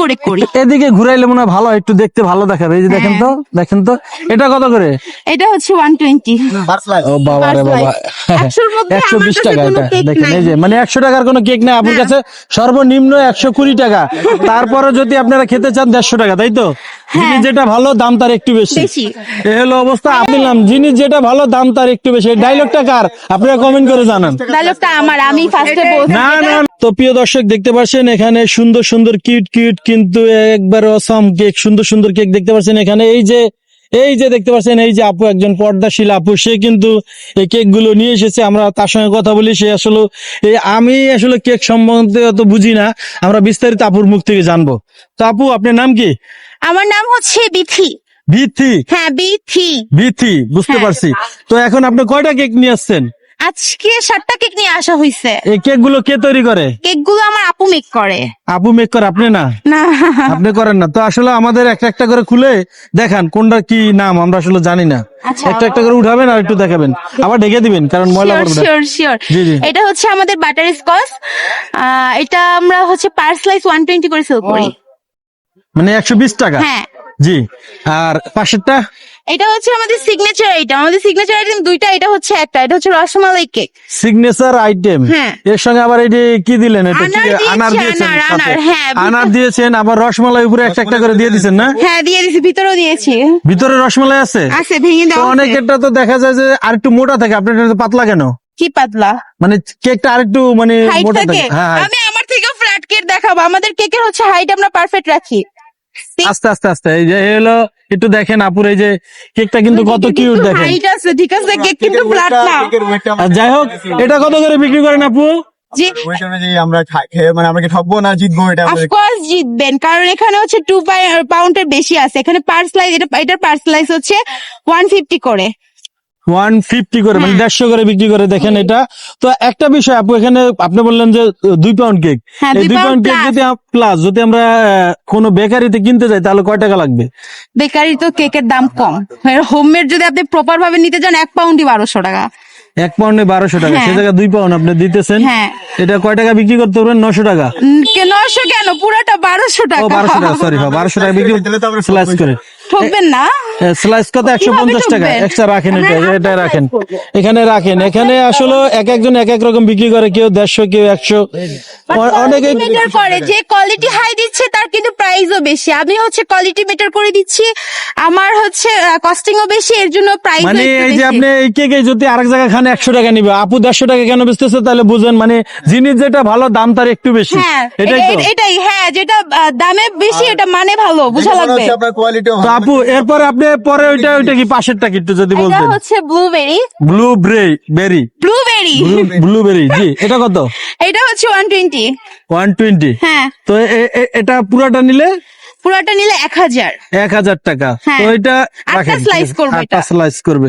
করে করি। এদিকে ঘুরাইলে মনে হয় ভালো একটু দেখতে ভালো দেখাবে। এই যে দেখেন তো দেখেন তো এটা কত করে? এটা হচ্ছে ওয়ান টোয়েন্টি ও বাবা রে বাবা। একশোর মধ্যে একশো আমার বিশ কাছে টাকা এটা। দেখেন এই যে মানে একশো টাকার কোনো কেক নেই। আপনার কাছে সর্বনিম্ন একশো কুড়ি টাকা। তারপরে যদি আপনারা খেতে চান দেড়শো টাকা তাই তো? জিনিস যেটা ভালো দাম তার একটু বেশি। হ্যাঁ। এ হলো অবস্থা আপনি নাম। জিনিস যেটা ভালো দাম তার একটু বেশি। ডায়লগটা কার? আপনারা কমেন্ট করে জানান। ডায়লগটা আমার আমি ফার্স্টে বলছি। না না। তো প্রিয় দর্শক দেখতে পাচ্ছেন এখানে সুন্দর সুন্দর কিট কিট কিন্তু একবার অসম কেক সুন্দর সুন্দর কেক দেখতে পাচ্ছেন এখানে। এই যে এই যে দেখতে পাচ্ছেন এই যে আপু একজন পর্দাশীল আপু সে কিন্তু এই কেকগুলো নিয়ে এসেছে। আমরা তার সঙ্গে কথা বলি সে আসলে এই আমি আসলে কেক সম্বন্ধে অত বুঝি না। আমরা বিস্তারিত আপুর মুখ থেকে জানব। তো আপু আপনার নাম কি? আমার নাম হচ্ছে বিথি। বিথি? হ্যাঁ বিথি। বিথি বুঝতে হ্যাঁ। পারছি। তো এখন আপনি কয়টা কেক নিয়ে আসছেন? আজকে সাতটা কেক নিয়ে আসা হয়েছে এই কেকগুলো কে তৈরি করে? কেকগুলো আমার আপু মেক করে। আপু মেক করে আপনি না? না। আপনি করেন না। তো আসলে আমাদের একটা একটা করে খুলে দেখান কোনটা কি নাম আমরা আসলে জানি না। আচ্ছা। একটা একটা করে উঠাবেন আর একটু দেখাবেন। আবার ঢেকে দিবেন কারণ ময়লা করবে শিওর শিওর। এটা হচ্ছে আমাদের বাটার স্কচ এটা আমরা হচ্ছে পার স্লাইস ওয়ান টোয়েন্টি করে সেল করি। মানে একশো বিশ টাকা? হ্যাঁ। জি। আর পাশেরটা? এটা হচ্ছে আমাদের সিগনেচার আইটেম আমাদের সিগনেচার আইটেম দুইটা এটা হচ্ছে একটা এটা হচ্ছে রসমালাই কেক সিগনেচার আইটেম হ্যাঁ। এর সঙ্গে আবার এটি কি দিলেন? এটা কি আনার দিয়েছেন আনার, হ্যাঁ, আনার দিয়েছেন আবার রসমালাই উপরে একটা একটা করে দিয়ে দিচ্ছেন না? হ্যাঁ দিয়ে দিছি ভিতরেও দিয়েছি। ভিতরে রসমালাই আছে? আছে ভেঙে আছে। অনেকেরটা তো দেখা যায় যে আর একটু মোটা থাকে। আপনার এটা তো পাতলা কেন? কি পাতলা? মানে কেকটা আর একটু মানে মোটা থাকে? থাকে। হ্যাঁ আমি আমার থেকে ফ্ল্যাট কেক দেখাবো। আমাদের কেকের হচ্ছে হাইট আমরা পারফেক্ট রাখি। আস্তে আস্তে আস্তে এই যে হলো একটু দেখেন আপুর এই যে কেকটা কিন্তু কত কিউট দেখেন। ঠিক আছে ঠিক আছে? কেক কিন্তু ফ্ল্যাট না। আর যাই হোক এটা কত করে বিক্রি করেন আপু? জি। আমরা মানে আমরা ঠকবো না জিতবো এটা আমাদের অফকোর্স জিতবেন কারণ এখানে হচ্ছে টু পাউন্ডের বেশি আছে। এখানে এটা এটার পার স্লাইস হচ্ছে ওয়ান ফিফটি করে। ওয়ান ফিফটি করে মানে দেড়শো করে বিক্রি করে দেখেন এটা। তো একটা বিষয় আপু এখানে আপনি বললেন যে দুই পাউন্ড কেক হ্যাঁ, এই দুই পাউন্ড কেক যদি প্লাস যদি আমরা কোনো বেকারিতে কিনতে যাই তাহলে কয় টাকা লাগবে? বেকারি তো কেকের দাম কম। হোমমেড যদি আপনি প্রপার ভাবে নিতে যান এক পাউন্ডই বারোশো টাকা। এক পাউন্ডে বারোশো টাকা। হ্যাঁ। সে জায়গায় দুই পাউন্ড আপনি দিতেছেন। হ্যাঁ। এটা কয় টাকা বিক্রি করতে পারবেন? নশো টাকা। কে- নশো কেন? পুরোটা বারোশো টাকা। বারোশো টাকা সরি বারোশো টাকা বিক্রি তাহলে তো করে। ঠকবেন না? স্লাইস কত? একশো কীভাবে পঞ্চাশ টাকা। ঠকবেন? এক্সট্রা রাখেন এটা এটা রাখেন। এখানে রাখেন। এখানে আসলে এক একজন এক এক রকম বিক্রি করে কেউ দেড়শো কেউ একশো। অ- অনেকে মেটার করে যে কোয়ালিটি হাই দিচ্ছে তার কিন্তু প্রাইসও বেশি। আমি হচ্ছে কোয়ালিটি মেটার করে দিচ্ছি আমার হচ্ছে কস্টিংও বেশি এর জন্য প্রাইস মানে এই যে আপনি এই কেকে যদি আরেক জায়গায় খান একশো টাকা নিবে। আপু দেড়শো টাকা কেন বেচতেছে তাহলে বুঝেন মানে জিনিস যেটা ভালো দাম তার একটু বেশি। হ্যাঁ এটাই তো। এটাই হ্যাঁ যেটা দামে বেশি এটা মানে ভালো বুঝা লাগবে। আপনার কোয়ালিটিও আপু এরপরে আপনি পরে ওইটা ওইটা কি পাশেরটা কি একটু যদি এটা বলতেন? হচ্ছে ব্লুবেরি ব্লু ব্রে বেরি ব্লুবেরি ব্লুবেরি জি এটা কত? এটা হচ্ছে ওয়ান টোয়েন্টি ওয়ান টোয়েন্টি হ্যাঁ। তো এটা পুরাটা নিলে? পুরোটা নিলে এক হাজার। এক হাজার টাকা। হ্যাঁ। তো এটা আটটা slice করবে আটটা স্লাইস করবে।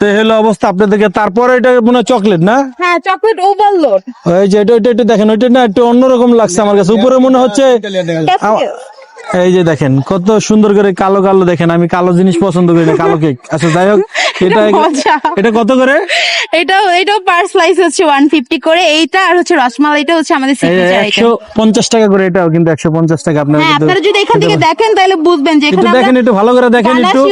তো হলো অবস্থা আপনাদেরকে। তারপরে এটা মনে চকলেট না? হ্যাঁ চকলেট ওভারলোড ওই যে এটা ওইটা একটু দেখেন ওইটা না একটু অন্যরকম লাগছে আমার কাছে। উপরে মনে হচ্ছে এই যে দেখেন, কত সুন্দর করে কালো কালো দেখেন, আমি কালো জিনিস পছন্দ করি না, কালো কেক। আচ্ছা যাই হোক এটা এটা কত করে? এটাও পার স্লাইস হচ্ছে ওয়ান ফিফটি করে। এইটা আর হচ্ছে রসমালাইটা হচ্ছে আমাদের সিগনেচার একশো পঞ্চাশ টাকা করে এটাও কিন্তু একশো পঞ্চাশ টাকা আপনার হ্যাঁ কিন্তু আপনারা যদি এখান থেকে দেখেন তাহলে বুঝবেন যে এখানে দেখেন একটু ভালো করে দেখেন একটু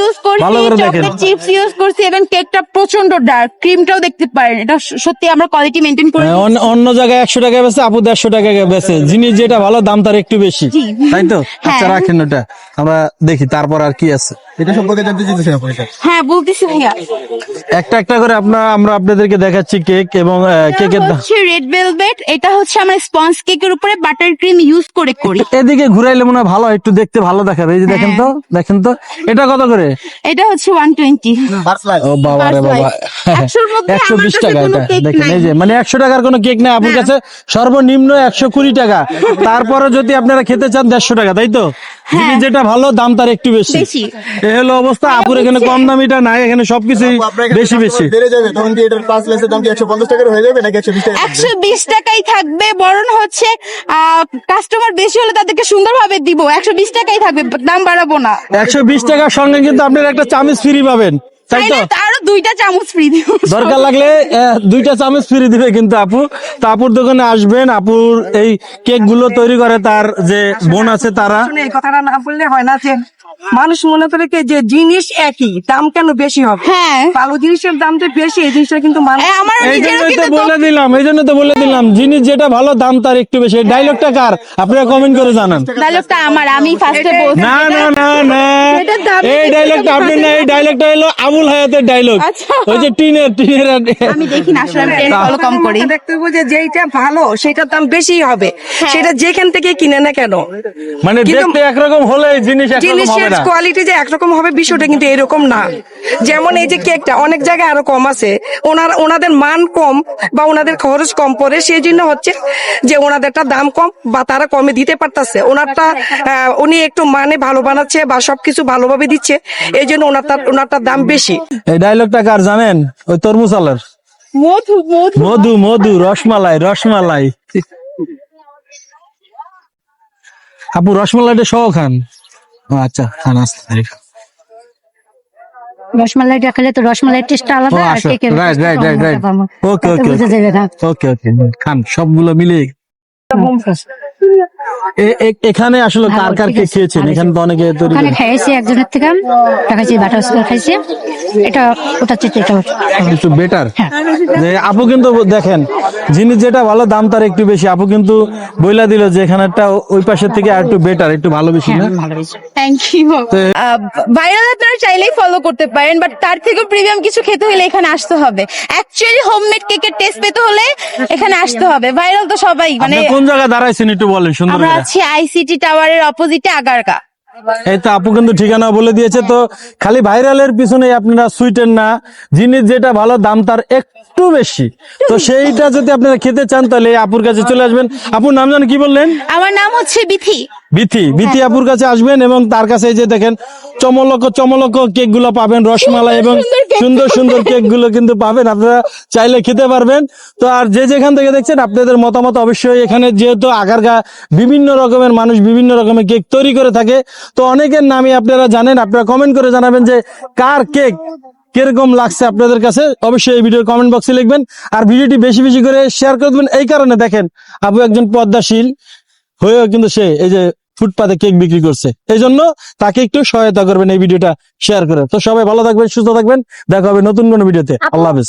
ভালো করে দেখেন। চিপস ইউজ করছি এবং কেকটা প্রচণ্ড ডার্ক ক্রিমটাও দেখতে পারেন। এটা সত্যি আমরা কোয়ালিটি মেনটেন করি অন্য- জায়গায় একশো টাকা বেছে আপু দেড়শো টাকা বেছে জিনিস যেটা ভালো দাম তার একটু বেশি। তাই তো? আচ্ছা হ্যাঁ। রাখেন ওটা। আমরা দেখি তারপর আর কি আছে। এটা সম্পর্কে জানতে আপনি হ্যাঁ বলতেছি ভাইয়া। একটা একটা করে আপনার আমরা আপনাদেরকে দেখাচ্ছি কেক এবং কেকের দাম হচ্ছে রেড ভেলভেট এটা হচ্ছে আমরা স্পঞ্জ কেকের উপরে বাটার ক্রিম ইউজ করে করি। এদিকে ঘুরাইলে মনে ভালো একটু দেখতে ভালো দেখাবে। এই যে দেখেন তো দেখেন তো এটা কত করে? এটা হচ্ছে ওয়ান টোয়েন্টি ফার্স্ট লাইফ ও বাবা রে বাবা। life। একশোর মধ্যে একশো আমার বিশ কাছে টাকা এটা দেখেন এই যে মানে একশো টাকার কোনো কেক নেই আপনার কাছে সর্বনিম্ন একশো কুড়ি টাকা। তারপরে যদি আপনারা খেতে চান দেড়শো টাকা তাই তো? যেটা ভালো দাম তার একটু বেশি। হ্যাঁ। এ হলো অবস্থা আপুর এখানে কম দামিটা নাই এখানে সবকিছুই বেশি বেশি। বেড়ে যাবে তখন কি এটার পাঁচ দাম কি একশো পঞ্চাশ টাকার হয়ে যাবে নাকি একশো বিশ টাকা একশো বিশ টাকাই থাকবে বরং হচ্ছে কাস্টমার বেশি হলে তাদেরকে সুন্দরভাবে দিব। একশো বিশ টাকাই থাকবে দাম বাড়াবো না। একশো বিশ টাকার সঙ্গে কিন্তু আপনার একটা চামিচ ফ্রি পাবেন তাই তো? আরও দুইটা চামচ ফ্রি দিব। দরকার লাগলে দুইটা চামচ ফ্রি দিবে কিন্তু আপু। তো আপুর দোকানে আসবেন আপুর এই কেকগুলো তৈরি করে তার যে বোন আছে তারা। এই কথাটা না বললে হয় না যে মানুষ মনে করে কি যে জিনিস একই দাম কেন বেশি হবে? হ্যাঁ। ভালো জিনিসের দাম যে বেশি এই জিনিসটা কিন্তু এই জন্যই তো বলে দিলাম এই জন্য তো বলে দিলাম জিনিস যেটা ভালো দাম তার একটু বেশি। ডায়লগটা কার? আপনারা কমেন্ট করে জানান। ডায়লগটা আমার আমি ফার্স্টে বলছি। না না না না। এই ডায়লগটা আপনি না এই ডায়লগটা হলো আবুল হায়াতের ডায়লগ আচ্ছা। ওই যে টিনের টিনের আমি দেখি না আসলে আমি টেন ফলো কম করি। দেখতে হবে যে যেইটা ভালো সেটার দাম বেশি হবে। সেটা যেখান থেকে কিনে না কেন। মানে দেখতে একরকম হলে জিনিস একরকম হবে না। কোয়ালিটি যে একরকম হবে বিষয়টা কিন্তু এরকম না। যেমন এই যে কেকটা অনেক জায়গায় আরও কম আছে। ওনার ওনাদের মান কম বা ওনাদের খরচ কম পড়ে সেই জন্য হচ্ছে যে ওনাদেরটা দাম কম বা তারা কমে দিতে পারতাছে। ওনারটা উনি একটু মানে ভালো বানাচ্ছে বা সবকিছু ভালোভাবে দিচ্ছে এই জন্য ওনারটা ওনারটার দাম বেশি। এই ডায়লগটা কার জানেন? ওই তরমুজ আলার। মধু মধু। মধু মধু রসমালাই রসমালাই। আপু রসমালাইটা সহ খান। আচ্ছা খান আসতে রসমালাইটা খেলে তো রসমালাই টেস্ট আলাদা আর কেকের right right right right okay okay okay okay খান সবগুলো এ- এখানে আসলে কার কার কে খেয়েছেন? এখানে তো অনেকে তৈরি ওখানে করে। একজনের থেকে। খাইছি বাটার স্কোর খাইছি। এটা ওটা চেয়ে এটা। একটু বেটার হ্যাঁ। যে আপু কিন্তু দেখেন জিনিস যেটা ভালো দাম তার একটু বেশি। আপু কিন্তু বইলা দিল যে এখানেরটা ওই পাশের থেকে আর একটু বেটার একটু ভালো বেশি না? থ্যাংক ইউ ভাইরাল আপনারা চাইলেই ফলো করতে পারেন বাট তার থেকে প্রিমিয়াম কিছু খেতে হলে এখানে আসতে হবে। অ্যাকচুয়ালি হোমমেড কেকের টেস্ট পেতে হলে এখানে আসতে হবে। ভাইরাল তো সবাই মানে কোন জায়গায় দাঁড়াইছেন একটু বলেন সুন্দর আছি আইসিটি টাওয়ারের অপোজিটে আগারগা। এই তো আপু কিন্তু ঠিকানা বলে দিয়েছে, তো খালি ভাইরালের পিছনে আপনারা সুইটেন না। জিনিস যেটা ভালো দাম, তার একটু বেশি। তো সেইটা যদি আপনারা খেতে চান তাহলে আপুর কাছে চলে আসবেন। আপুর নাম জানেন কি বললেন? আমার নাম হচ্ছে বিথি। বিথি। বিথি আপুর কাছে আসবেন এবং তার কাছে এই যে দেখেন চমলক চমলক কেকগুলো পাবেন রসমালাই এবং সুন্দর সুন্দর কেকগুলো কিন্তু পাবেন। আপনারা চাইলে খেতে পারবেন। তো আর যে যেখান থেকে দেখছেন আপনাদের মতামত অবশ্যই এখানে যেহেতু আগারগা বিভিন্ন রকমের মানুষ বিভিন্ন রকমের কেক তৈরি করে থাকে তো অনেকের নামই আপনারা জানেন। আপনারা কমেন্ট করে জানাবেন যে কার কেক কীরকম লাগছে আপনাদের কাছে অবশ্যই এই ভিডিওর কমেন্ট বক্সে লিখবেন। আর ভিডিওটি বেশি বেশি করে শেয়ার করে দেবেন। এই কারণে দেখেন আপু একজন পদ্মাশীল হয়েও কিন্তু সে এই যে ফুটপাতে কেক বিক্রি করছে। এই জন্য তাকে একটু সহায়তা করবেন এই ভিডিওটা শেয়ার করে। তো সবাই ভালো থাকবেন সুস্থ থাকবেন। দেখা হবে নতুন কোনো ভিডিওতে। আল্লাহ হাফেজ।